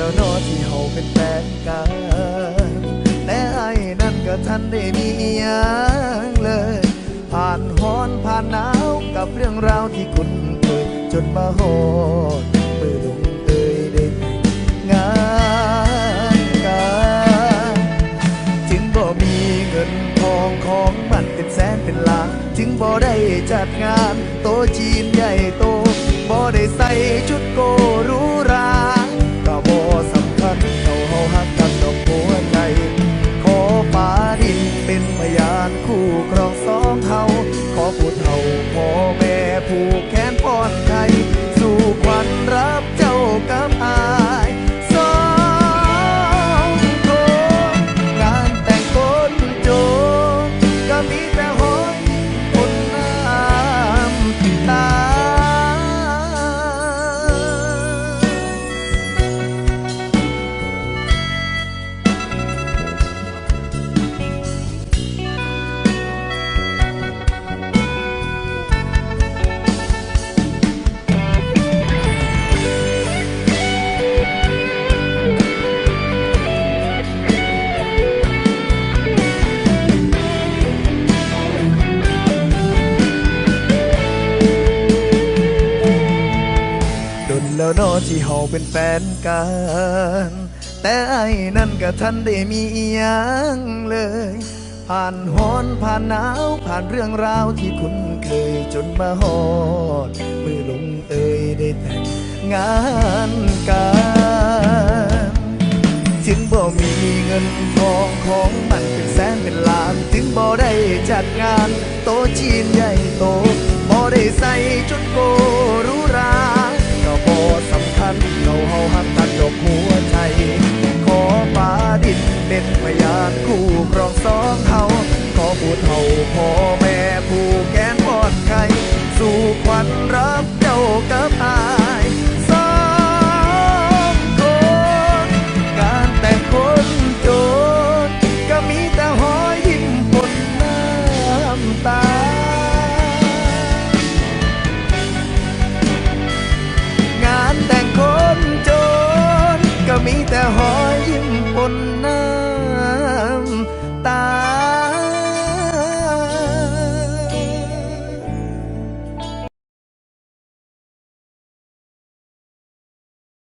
แล้วนอที่เฮาเป็นแฟนกัน แต่ไอ้นั่นก็ทันได้มีอหยังเลย ผ่านฮ้อนผ่านหนาวกับเรื่องราวที่คุ้นเคยจนมาโหดมือลงเอยได้งานกันถึงบ่มีเงินทองของมันเป็นแสนเป็นล้านถึงบ่ได้จัดงาน โตจีนใหญ่โตบ่ได้ใส่ชุดโกรูานคู่ครองสองเฮาขอผู้เฒ่าขอแม่ผู้แขนป้อ นแล้วนอที่เฮาเป็นแฟนกัน แต่ไอ้นั่นก็ทันได้มีอหยังเลย ผ่านฮ้อนผ่านหนาวผ่านเรื่องราวที่คุ้นเคยจนมาฮอดมือลงเอ่ยได้แต่งงานกันถึงบ่มีเงินทองของมันเป็นแสนเป็นล้าน ถึงบ่ได้จัดงาน โตจีนใหญ่โตบ่ได้ใส่ชุดโกรานคู่ครองสองเฮาขอผู้เฒ่าพ่อแม่ผู้แกนปอด